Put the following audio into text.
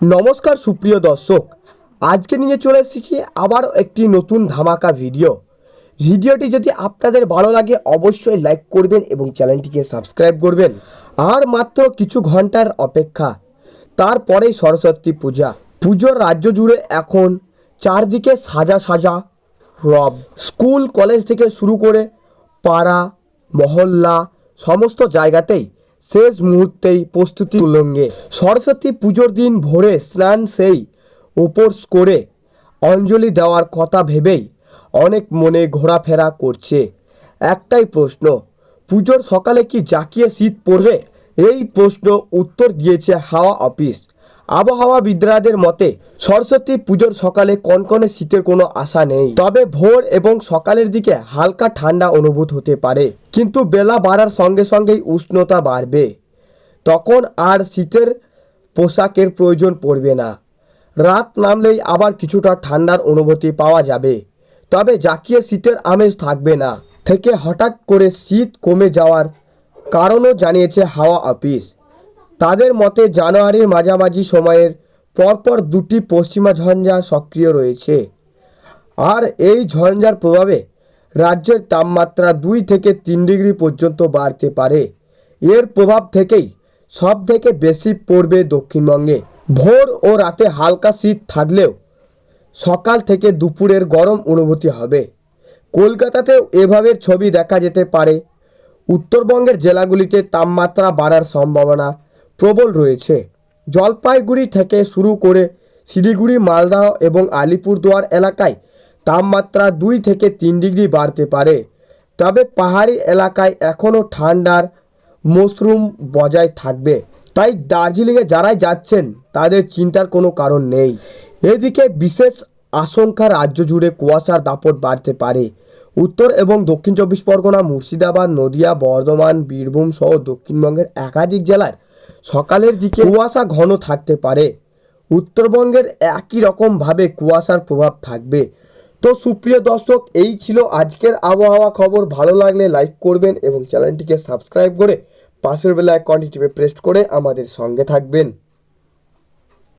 নমস্কার সুপ্রিয় দর্শক, আজকে নিয়ে চলে এসেছি আবার একটি নতুন ধামাকা ভিডিও ভিডিওটি যদি আপনাদের ভালো লাগে, অবশ্যই লাইক করবেন এবং চ্যানেলটিকে সাবস্ক্রাইব করবেন। আর মাত্র কিছু ঘণ্টার অপেক্ষা, তারপরেই সরস্বতী পূজা। পুজোর রাজ্য জুড়ে এখন চারদিকে সাজা সাজা রব। স্কুল কলেজ থেকে শুরু করে পাড়া, মহল্লা, সমস্ত জায়গাতেই শেষ মুহূর্তেই প্রস্তুতি উলঙ্গে। সরস্বতী পুজোর দিন ভোরে স্নান সেই উপোস করে অঞ্জলি দেওয়ার কথা ভেবেই অনেক মনে ঘোরাফেরা করছে। একটাই প্রশ্ন, পুজোর সকালে কি জাকিয়ে শীত পড়বে? এই প্রশ্ন উত্তর দিয়েছে হাওয়া অফিস। আবহাওয়াবিদদের মতে, সরস্বতী পুজোর সকালে কনকনে শীতের কোনো আশা নেই। তবে ভোর এবং সকালের দিকে হালকা ঠান্ডা অনুভূত হতে পারে। কিন্তু বেলা বাড়ার সঙ্গে সঙ্গেই উষ্ণতা বাড়বে। তখন আর শীতের পোশাকের প্রয়োজন পড়বে না। রাত নামলেই আবার কিছুটা ঠান্ডার অনুভূতি পাওয়া যাবে। তবে জাকিয়ে শীতের আমেজ থাকবে না। থেকে হঠাৎ করে শীত কমে যাওয়ার কারণও জানিয়েছে হাওয়া অফিস। তাদের মতে জানুয়ারির মাঝামাঝি সময়ের পরপর দুটি পশ্চিমা ঝঞ্ঝা সক্রিয় রয়েছে। আর এই ঝঞ্ঝার প্রভাবে রাজ্যের তাপমাত্রা দুই থেকে তিন ডিগ্রি পর্যন্ত বাড়তে পারে। এর প্রভাব থেকেই সব থেকে বেশি পড়বে দক্ষিণবঙ্গে। ভোর ও রাতে হালকা শীত থাকলেও সকাল থেকে দুপুরের গরম অনুভূতি হবে। কলকাতাতেও এভাবে ছবি দেখা যেতে পারে। উত্তরবঙ্গের জেলাগুলিতে তাপমাত্রা বাড়ার সম্ভাবনা প্রবল রয়েছে। জলপাইগুড়ি থেকে শুরু করে শিলিগুড়ি মালদহ এবং আলিপুরদুয়ার এলাকায় তাপমাত্রা দুই থেকে তিন ডিগ্রি বাড়তে পারে। তবে পাহাড়ি এলাকায় এখনও ঠান্ডার মশরুম বজায় থাকবে। তাই দার্জিলিংয়ে যারাই যাচ্ছেন, তাদের চিন্তার কোনো কারণ নেই। এদিকে বিশেষ আশঙ্কা রাজ্য জুড়ে কুয়াশার দাপট বাড়তে পারে। উত্তর এবং দক্ষিণ চব্বিশ পরগনা, মুর্শিদাবাদ, নদিয়া, বর্ধমান, বীরভূম সহ দক্ষিণবঙ্গের একাধিক জেলায় সকালের দিকে কুয়াশা ঘন থাকতে পারে। উত্তরবঙ্গের একই রকমভাবে কুয়াশার প্রভাব থাকবে। তো সুপ্রিয় দর্শক, এই ছিল আজকের আবহাওয়া খবর। ভালো লাগলে লাইক করবেন এবং চ্যানেলটিকে সাবস্ক্রাইব করে পাশের বেলায় কন্টিটিভে প্রেস করে আমাদের সঙ্গে থাকবেন।